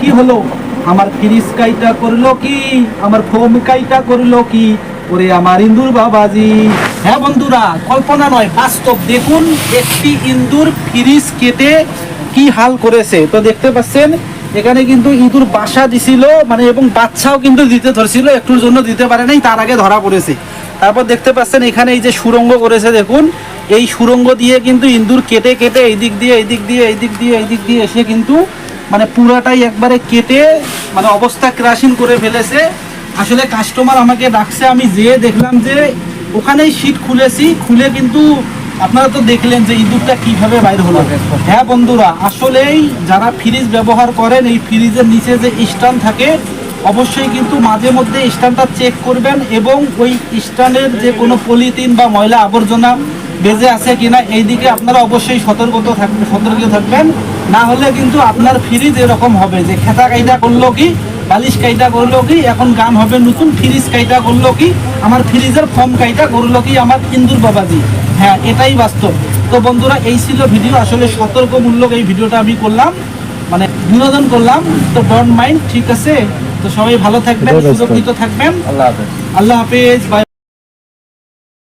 কি হলো? আমার ফ্রিজ কাইটা করল কি? আমার ফোম কাইটা করল কি? ওরে আমার ইন্দুর বাবাজি। হ্যাঁ বন্ধুরা, কল্পনা নয়, বাস্তব। দেখুন, একটি ইন্দুর ফ্রিজ কেটে কি হাল করেছে। তো দেখতে পাচ্ছেন, এখানে কিন্তু ইঁদুর বাসা দিছিল মানে এবং বাচ্চাও কিন্তু দিতে ধরছিল, একটুর জন্য দিতে পারে নাই, তার আগে ধরা পড়েছে। তারপর দেখতে পাচ্ছেন এখানে এই যে সুরঙ্গ করেছে, দেখুন। এই সুরঙ্গ দিয়ে কিন্তু ইন্দুর কেটে কেটে এই দিক দিয়ে এই দিক দিয়ে এই দিক দিয়ে এই দিক দিয়ে এসে কিন্তু মানে পুরাটাই একবারে কেটে মানে অবস্থা ক্রাশিং করে ফেলেছে। আসলে কাস্টমার আমাকে ডাকছে, আমি যেয়ে দেখলাম যে ওখানেই শীট খুলেছি। খুলে কিন্তু আপনারা তো দেখলেন যে ইঁদুরটা কীভাবে বাইর হলো। হ্যাঁ বন্ধুরা, আসলেই যারা ফ্রিজ ব্যবহার করেন, এই ফ্রিজের নিচে যে স্টান থাকে অবশ্যই কিন্তু মাঝে মধ্যে স্ট্যান্ডটা চেক করবেন এবং ওই স্ট্যান্ডের যে কোনো পলিথিন বা ময়লা আবর্জনা বেজে আছে কিনা, এই দিকে আপনারা অবশ্যই সতর্কতা থাকবেন সতর্ক থাকবেন। না হলে কিন্তু আপনার ফ্রিজ এরকম হবে যে খেতা কাইটা করল কি, বালিশ কাইটা করল কি, এখন গান হবে নতুন ফ্রিজ কাইটা করল কি, আমার ফ্রিজের ফর্ম কাইটা করল কি, আমার ইন্দুর বাবাজি। হ্যাঁ এটাই বাস্তব। তো বন্ধুরা, এই ছিল ভিডিও। আসলে সতর্কমূলক এই ভিডিওটা আমি করলাম মানে বিনোদন করলাম। তো ডোন্ট মাইন্ড ঠিক আছে? তো সবাই ভালো থাকবেন সুরক্ষিত থাকবেন। আল্লাহ হাফেজ। আল্লাহ হাফেজ বাই।